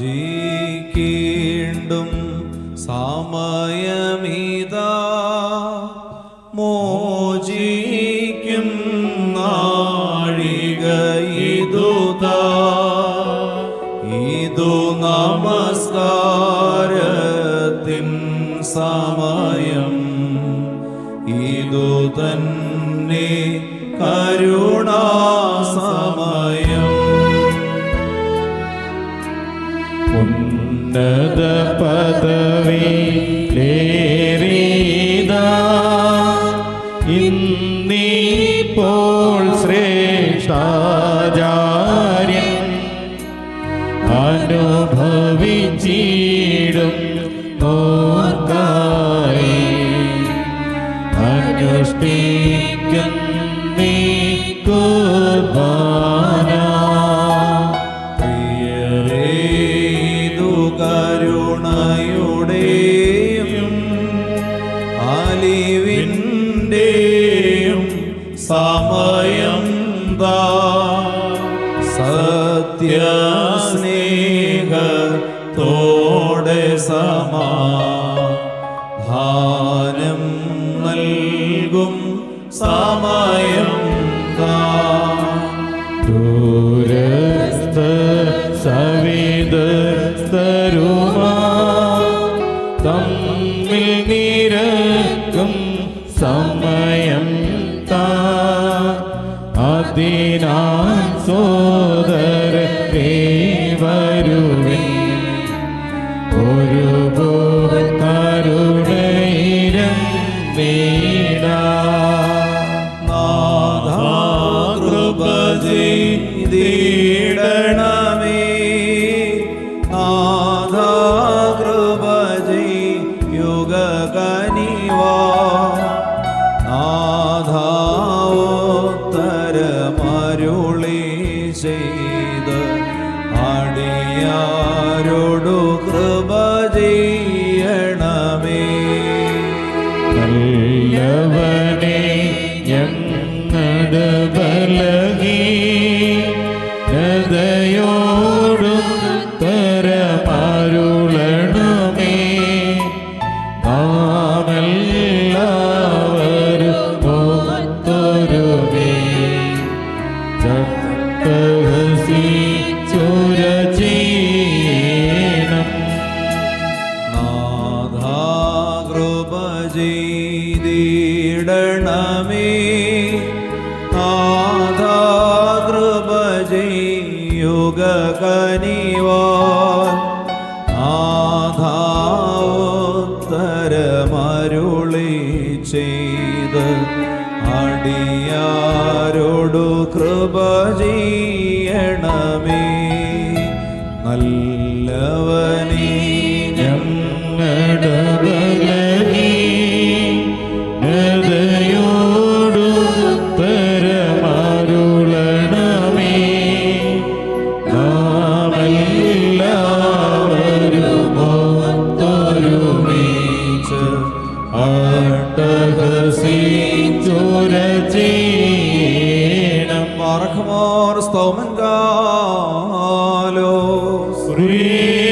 യാചിക്കേണ്ടും സമയമിതാ. മോചിക്കും നാഴിക ഇതുതാ ഇതു നമസ്കാരത്തിൻ സമയം. ഇതു തന്നെ കരുണാസമയം ഉന്നത പദവി ശ്രേഷ്ഠാചാര്യൻ അനുഭവിച്ചിടും സത്യസ്നേഹത്തോടെ സമാധാനം നൽകും സമയം ദൂരസ്ഥ സവിതസ്തരുമാ തമ്മിൽ നിരക്കും സമയം അതിനാൽ സോദര വരുവിൻ ഒരു കരുണയിരം നാഥാ കൃപജി നാഥാകൃപജീ നാഥാവോത്തരമരുളി ചെയ്ത് അടിയാരോടു കൃപ ചെയ്യണമേ കനിവാൻ ചെയ്ത് അടിയാരോടു കൃപ ചെയ്യണമേ. നല്ലവനീ ഞങ്ങളുടെ free.